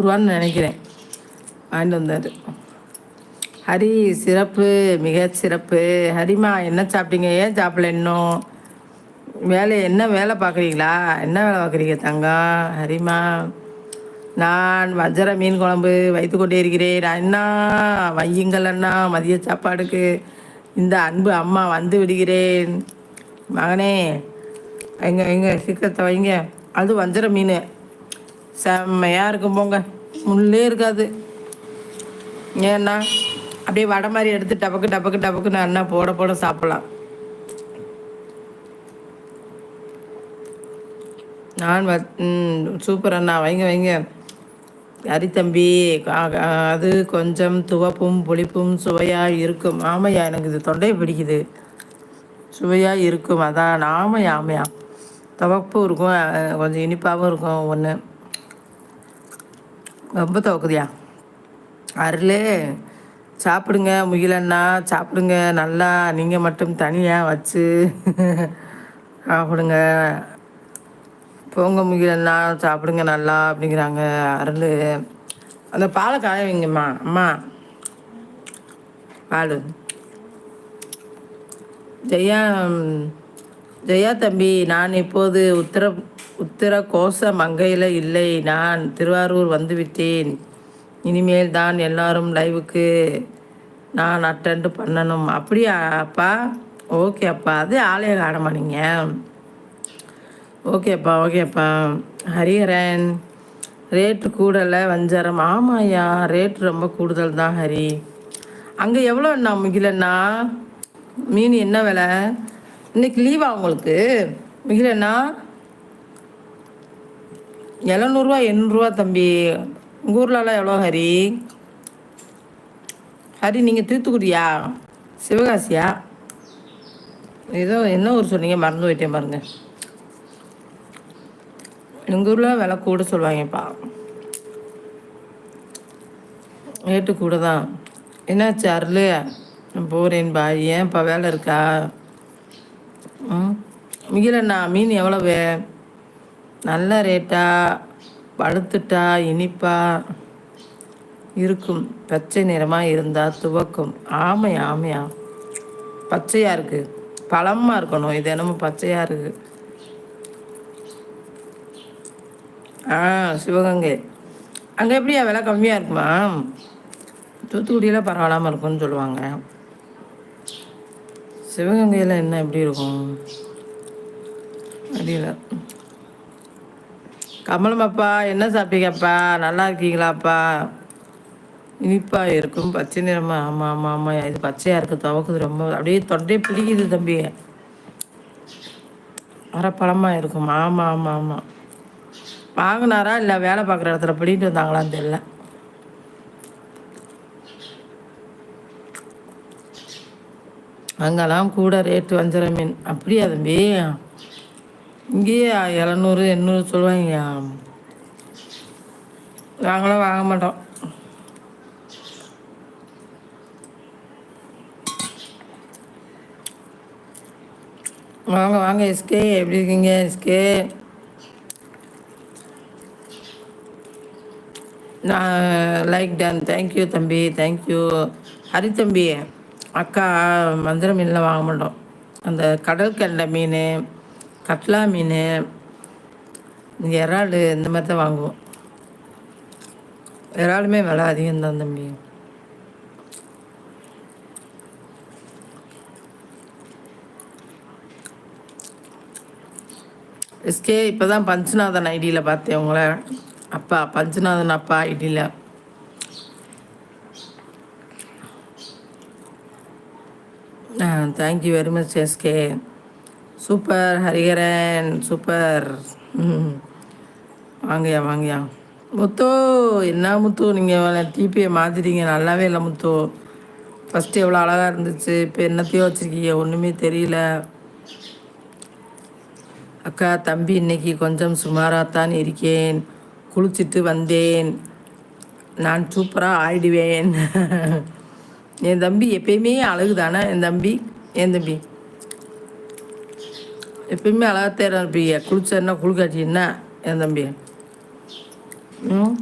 குருவான்னு நினைக்கிறேன். வாங்கிட்டு வந்தார். ஹரி சிறப்பு மிக சிறப்பு. ஹரிமா என்ன சாப்பிட்டீங்க? ஏன் சாப்பிடல இன்னும்? வேலை என்ன வேலை பார்க்குறீங்களா? என்ன வேலை பார்க்குறீங்க தங்கம் ஹரிமா நான் வஞ்சர மீன் குழம்பு வைத்து கொண்டே இருக்கிறேன். அண்ணா வையுங்கள் அண்ணா மதிய சாப்பாடுக்கு இந்த அன்பு அம்மா வந்து விடுகிறேன். மகனே எங்க வைங்க சீக்கிரத்தை வைங்க. அது வஞ்சர மீன். செம்மையாக இருக்கும் போங்க. முள்ளே இருக்காது. ஏன்னா அப்படியே வடை மாதிரி எடுத்து டபக்கு டபக்கு டபக்குன்னு அண்ணா போட போட சாப்பிட்லாம். நான் வ சூப்பர் அண்ணா. வைங்க வைங்க. அரித்தம்பி தம்பி அது கொஞ்சம் துவப்பும் புளிப்பும் சுவையாக இருக்கும். ஆமையா எனக்கு இது தொண்டை பிடிக்குது. சுவையாக இருக்கும். அதான் ஆமையா ஆமையா. துவப்பும் இருக்கும் கொஞ்சம் இனிப்பாகவும் இருக்கும் ஒன்று ரொம்ப துவக்குதியா? அருள் சாப்பிடுங்க முயலண்ணா சாப்பிடுங்க நல்லா நீங்கள் மட்டும் தனியாக வச்சு சாப்பிடுங்க. போங்க முயலண்ணா சாப்பிடுங்க நல்லா அப்படிங்கிறாங்க அருள். அந்த பாலை காய வைங்கம்மா அம்மா. பால். ஜெயா ஜெயா தம்பி நான் இப்போது உத்தர உத்தர கோச மங்கையில் இல்லை. நான் திருவாரூர் வந்துவிட்டேன். இனிமேல் தான் எல்லாரும் லைவுக்கு நான் அட்டென்ட் பண்ணணும். அப்படியா அப்பா? ஓகே அப்பா. அது ஆலய காணமா நீங்கள் ஓகேப்பா ஓகேப்பா ஹரிஹரன் ரேட்டு கூடலை வஞ்சரம். ஆமாய்யா ரேட்டு ரொம்ப கூடுதல் தான் ஹரி. அங்கே எவ்வளோ அண்ணா முகிலண்ணா? மீன் என்ன விலை? இன்னைக்கு லீவா உங்களுக்கு? முகிலண்ணா எழுநூறுவா எண்ணூறுவா தம்பி. உங்கள் ஊர்லலாம் எவ்வளோ ஹரி? ஹரி நீங்கள் தூத்துக்குடியா சிவகாசியா? ஏதோ என்ன ஊர் சொன்னீங்க? மறந்து போயிட்டேன் பாருங்கள் எங்கள் ஊரில் விலை கூட சொல்லுவாங்கப்பா. ரேட்டு கூட தான். என்னாச்சு அருள்? போகிறேன்பா ஏன்ப்பா வேலை இருக்கா? ம்? மிகிலண்ணா மீன் எவ்வளவு? நல்ல ரேட்டா படுத்துட்டா இனிப்பா இருக்கும். பச்சை நிறமாக இருந்தால் துவக்கும். ஆமையா ஆமையா? பச்சையாக இருக்குது பழமாக இருக்கணும். இது என்னமோ பச்சையாக இருக்குது ஆ சிவகங்கை. அங்கே எப்படியா? விலை கம்மியாக இருக்குமா? தூத்துக்குடியில் பரவாயில்லாமல் இருக்கும்னு சொல்லுவாங்க. சிவகங்கையில் என்ன எப்படி இருக்கும்? தெரியல. கமலமாப்பா என்ன சாப்பிட்டீங்கப்பா? நல்லா இருக்கீங்களாப்பா? இனிப்பாக இருக்கும் பச்சை நிறமா? ஆமாம் ஆமாம் ஆமாம் இது பச்சையாக இருக்குது துவக்குது ரொம்ப. அப்படியே தொண்டையே பிடிக்குது தம்பி. பழமாக இருக்கும். ஆமாம் ஆமாம் ஆமாம் வாங்கினாரா இல்லை வேலை பார்க்குற இடத்துல பிடிட்டு வந்தாங்களான்னு தெரியல. அங்கெல்லாம் கூட ரேட்டு வஞ்சிர மீன். அப்படியா தம்பி? இங்கேயே எழுநூறு எண்ணூறு சொல்லுவாங்க நாங்களும் வாங்க மாட்டோம். வாங்க வாங்க எஸ்கே எப்படி இருக்கீங்க எஸ்கே? நான் லைக் டன் தேங்க்யூ தம்பி தேங்க்யூ ஹரி தம்பி அக்கா மந்திரம் மீன்லாம் வாங்க மாட்டோம். அந்த கடல் கண்ட மீன் கட்லா மீன் இறால் இந்த மாதிரி தான் வாங்குவோம். இறாலுமே விலை அதிகம்தான் தம்பி. எஸ்கே இப்போ தான் பஞ்சநாதன் ஐடியில் பார்த்தேன் உங்களை. அப்பா பஞ்சநாதன் அப்பா ஐடியில். Thank you very much SK. Super Hariharan super. வாங்கயா வாங்கயா முத்து என்ன முத்து? நீங்கள் டிபியை மாற்றிட்டீங்க நல்லாவே இல்லை முத்து. ஃபஸ்ட்டு எவ்வளோ அழகாக இருந்துச்சு. இப்போ என்னத்தையோ வச்சுருக்கீங்க. ஒன்றுமே தெரியல. அக்கா தம்பி இன்னைக்கு கொஞ்சம் சுமாராகத்தான் இருக்கேன். குளிச்சுட்டு வந்தேன். நான் சூப்பராக ஆயிடுவேன். என் தம்பி எப்பயுமே அழகு தானே என் தம்பி? என் தம்பி. எப்பயுமே அழகாக தேர இருப்பீங்க குளிச்சா என்ன என்ன? என் தம்பி? ம்?